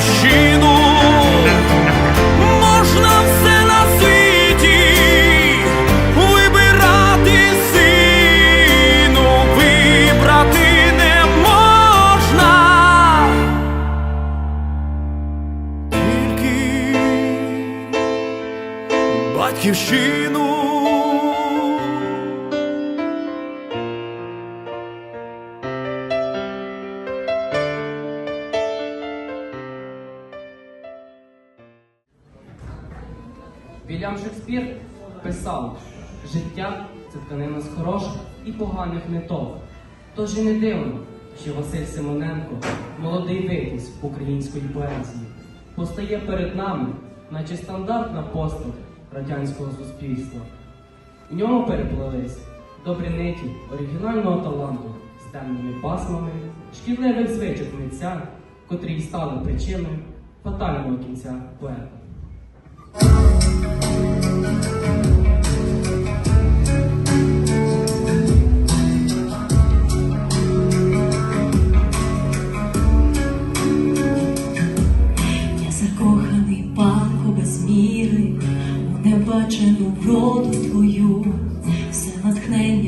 she писав, життя це тканина з хороших і поганих ниток. Тож і не дивно, що Василь Симоненко, молодий витязь української поезії, постає перед нами, наче стандартна постать радянського суспільства. У ньому переплелись добрі ниті оригінального таланту з темними пасмами, шкідливих звичок митця, котрі й стали причиною фатального кінця поета.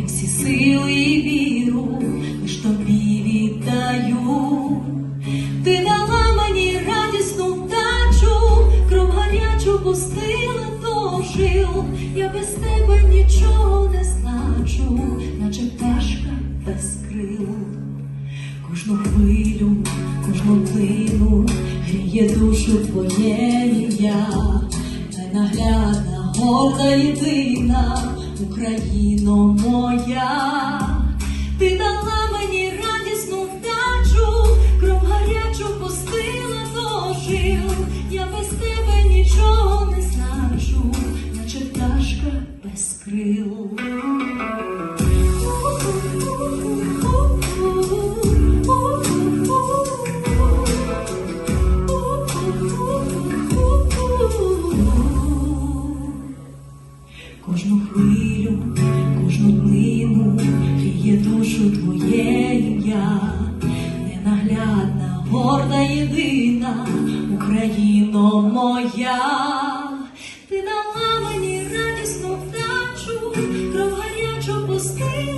Всі сили і віру, лиш тобі віддаю. Душу твоє ім'я, ненаглядна, горда єдина, Україно моя, ти дала мені радісну вдачу, кров гарячу пустила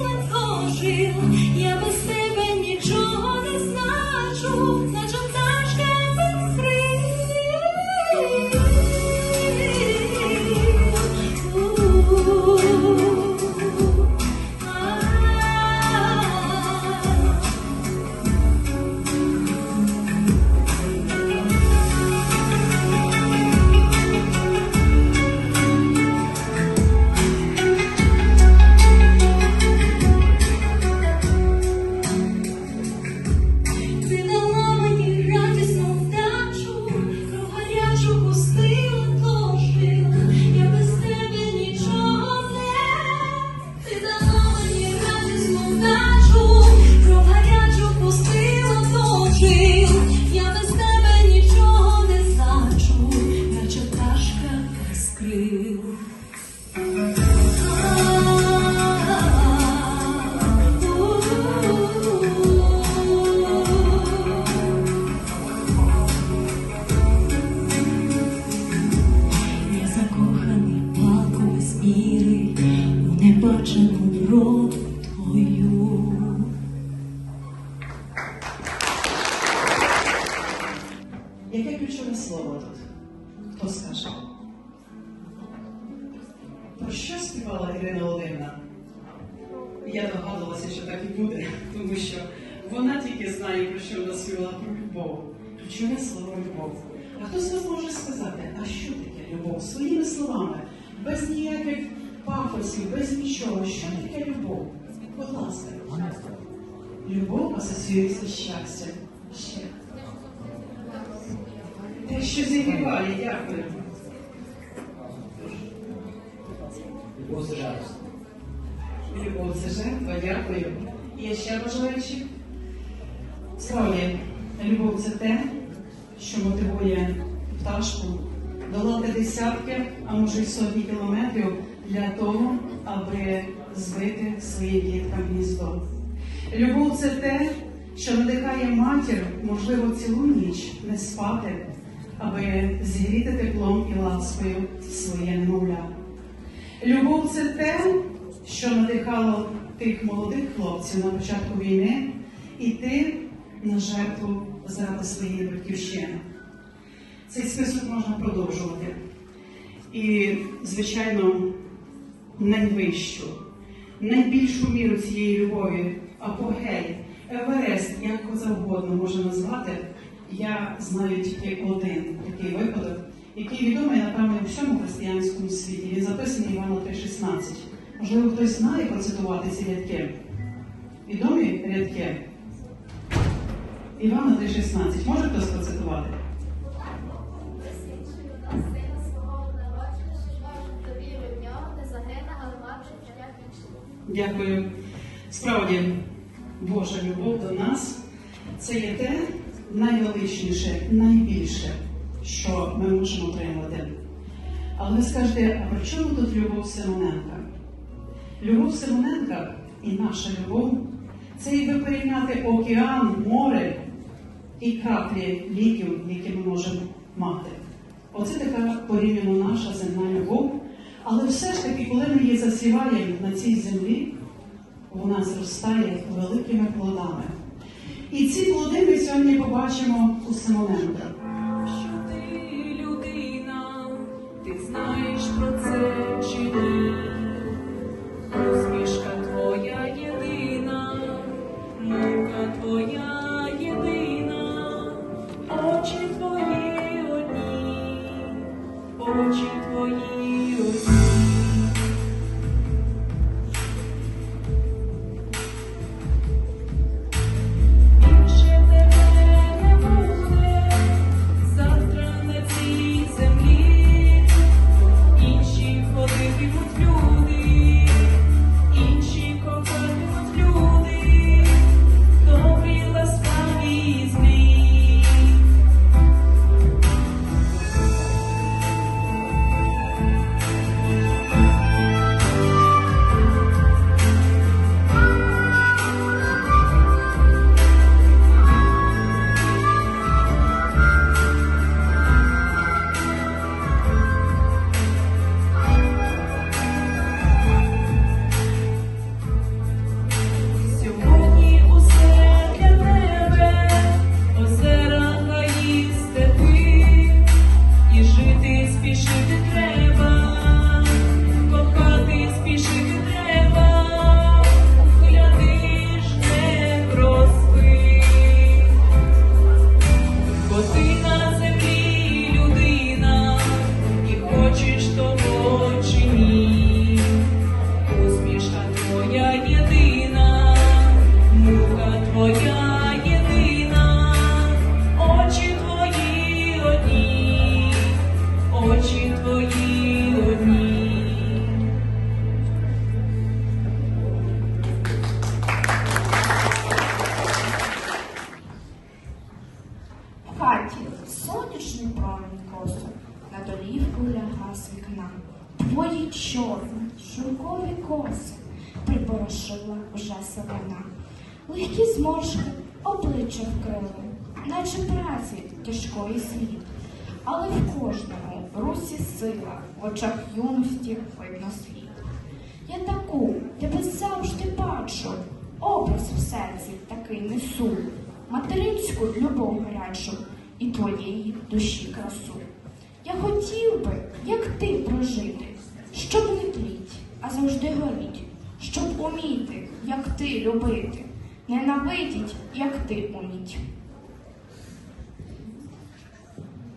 Яке ключове слово тут? Хто скаже? Про що співала Ірина Володимирівна? Я догадувалася, що так і буде, тому що вона тільки знає, про що вона співала про любов. Ключове слово любов. А хто з вас може сказати, а що таке любов? Своїми словами, без ніяких пафосів, без нічого. Що таке любов? Будь ласка. Любов асоціюється з щастям. Ще. Зігріває, дякую. Любов це жертва. Любов це жертва, дякую. Є ще бажаючі? Справді, любов це те, що мотивує пташку долати десятки, а може й сотні кілометрів для того, аби збити своїм діткам гніздо. Любов це те, що надихає матір, можливо, цілу ніч не спати, аби зігріти теплом і ласкою своє немовля. Любов це те, що надихало тих молодих хлопців на початку війни іти на жертву заради своєї батьківщини. Цей список можна продовжувати. І, звичайно, найвищу, найбільшу міру цієї любові, апогей, Еверест, як завгодно можна назвати, я знаю тільки один такий випадок, який відомий, напевно, у всьому християнському світі. Він записаний Івана 3,16. Можливо, хтось знає процитувати ці рядки. Відомі рядки? Івана 3,16. Може хтось процитувати? Дякую. Справді, Божа любов до нас це є те найвеличніше, найбільше, що ми можемо отримати. Але ви скажете, а при чому тут любов Симоненка? Любов Симоненка і наша любов це якби порівняти океан, море і краплі ліків, які ми можемо мати. Оце така порівняно наша земна любов. Але все ж таки, коли ми її засіваємо на цій землі, вона зростає великими плодами. І ці плоди ми сьогодні побачимо у Симоненка. Шовкові коси припорошила вже сивина. Легкі зморшки обличчя вкрили, наче праці тяжкої світ. Але в кожному русі сила, в очах юності видно світ. Я таку тебе завжди бачу, образ в серці такий несу, материнську любов гарячу і твоєї душі красу. Я хотів би, як ти прожити, щоб не тліть, а завжди горіть, щоб уміти, як ти любити, ненавидіть, як ти уміть.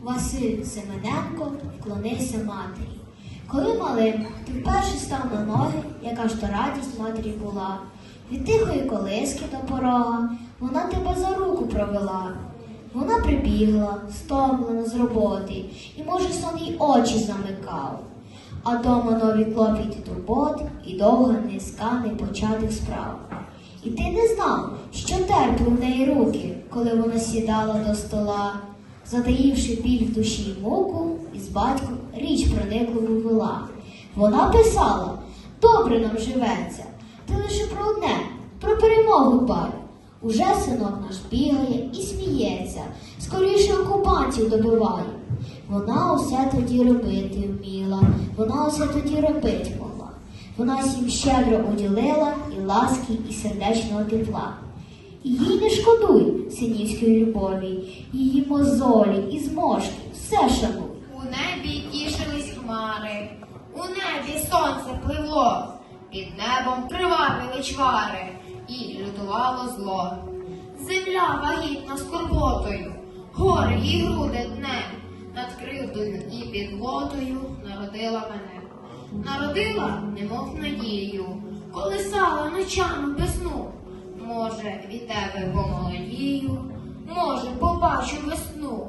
Василь Семененко вклонився матері. Коли малим ти вперше став на ноги, яка ж то радість матері була. Від тихої колиски до порога вона тебе за руку провела. Вона прибігла, стомлена з роботи, і, може, сон їй очі замикав. А дома нові клопіти турбот і довга низка непочатих справ. І ти не знав, що терпли в неї руки, коли вона сідала до стола, затаївши біль в душі й муку, із батьком річ проникливу вела. Вона писала: добре нам живеться, ти лише про одне, про перемогу дбай. Уже синок наш бігає і сміється, скоріше окупантів добиває. Вона усе тоді робити вміла, вона усе тоді робить могла. Вона всім щедро уділила і ласки, і сердечного тепла. Їй не шкодуй синівської любові, її мозолі і зможки, все шануй. У небі тішились хмари, у небі сонце пливло, під небом кривавили чвари, і лютувало зло. Земля вагітна скорботою, гори і груди днем, над кривдою і підлотою народила мене. Народила, немов надію, колисала ночами без сну. Може, від тебе помолодію, може, побачу весну.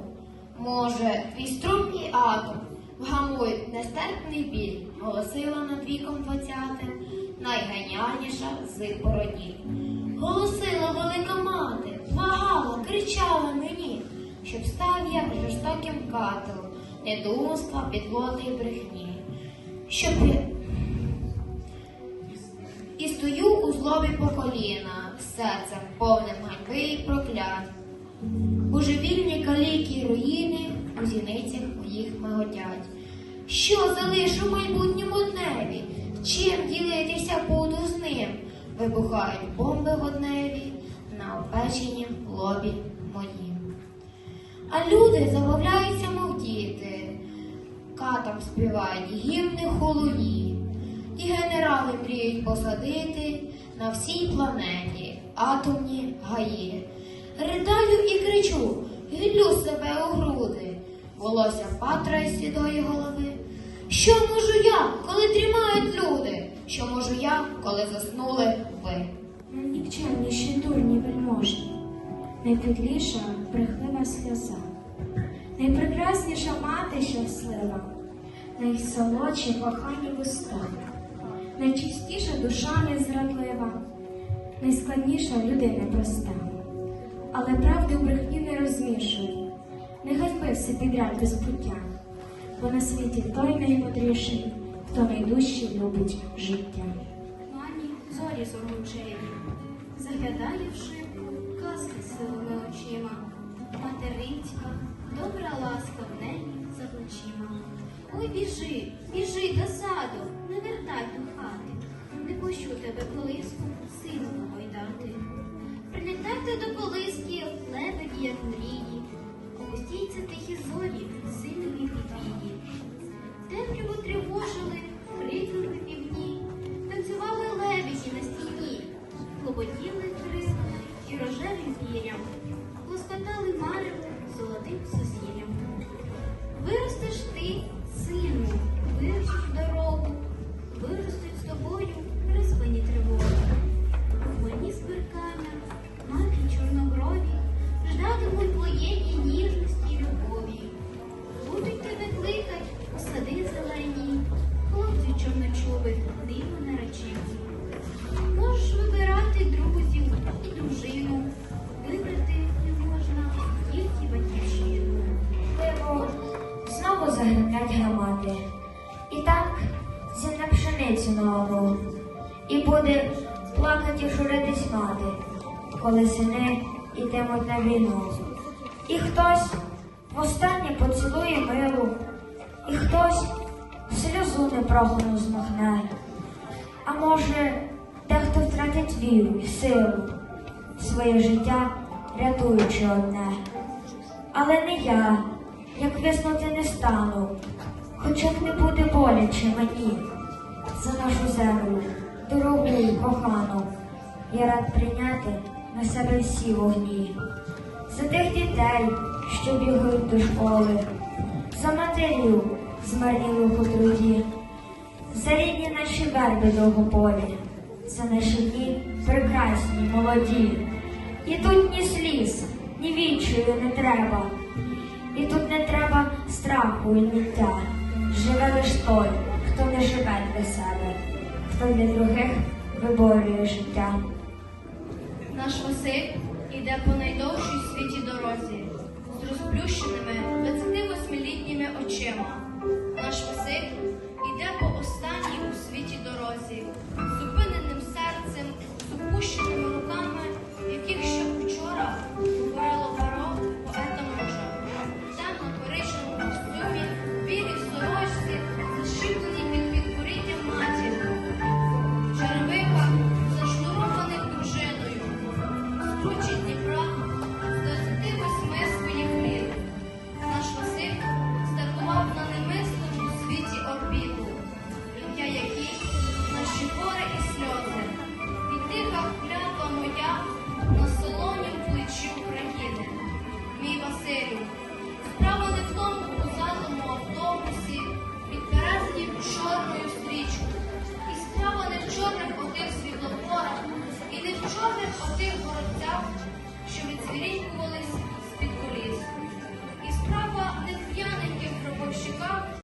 Може, твій стрункий атом вгамує нестерпний біль, голосила над віком двадцятим, найганяніша з породів. Голосила велика мати, благала, кричала мені, щоб став я жорстоким катом, недумства, підлоти й брехні. Щоб і стою у злобі по коліна, серцем повним ганьби і проклят. Божевільні каліки й руїни у зіницях моїх миготять. Що залишу майбутньому дневі? Чим ділитися буду з ним? Вибухають бомби водневі на опеченім лобі моїм. А люди забавляються, мов діти, катам співають гімни холуї, і генерали мріють посадити на всій планеті атомні гаї. Ридаю і кричу, гидлю себе у груди, волосся патрає з сідої голови. Що можу я, коли дрімають люди? Що можу я, коли заснули ви? Найнікчемніші дурні вельможні, найпідліша брехлива сльоза, найпрекрасніша мати щаслива, найсолодші кохані вуста, найчистіша душа незрадлива, найскладніша людина проста. Але правди у брехні не розмішуй, не ганьби все підряд без пуття, бо на світі той наймудріший, хто найдужче любить життя. Мані зорі зоручеві, заглядає в шибку, казки силими очима. Материнська, добра ласка в неї за плечима. Ой, біжи, біжи до саду, не вертай до хати, не пущу тебе колиску, сину гойдати. Прилітайте до колиски, лебеді, як мрії, востаннє поцілує милу, і хтось сльозу непрохану змахне. А може, дехто втратить віру і силу, своє життя рятуючи одне. Але не я, як виснути не стану, хоча б не буде боляче мені за нашу землю, дорогу і кохану. Я рад прийняти на себе всі вогні, за тих дітей, що бігають до школи, за матерів, змарнілих у труді, за рідні наші верби довгополі, за наші дні прекрасні, молоді. І тут ні сліз, ні відчаю не треба. І тут не треба страху і ниття. Живе лиш той, хто не живе для себе, хто для других виборює життя. Наш Василь іде по найдовшій світі дорозі розплющеними 28-літніми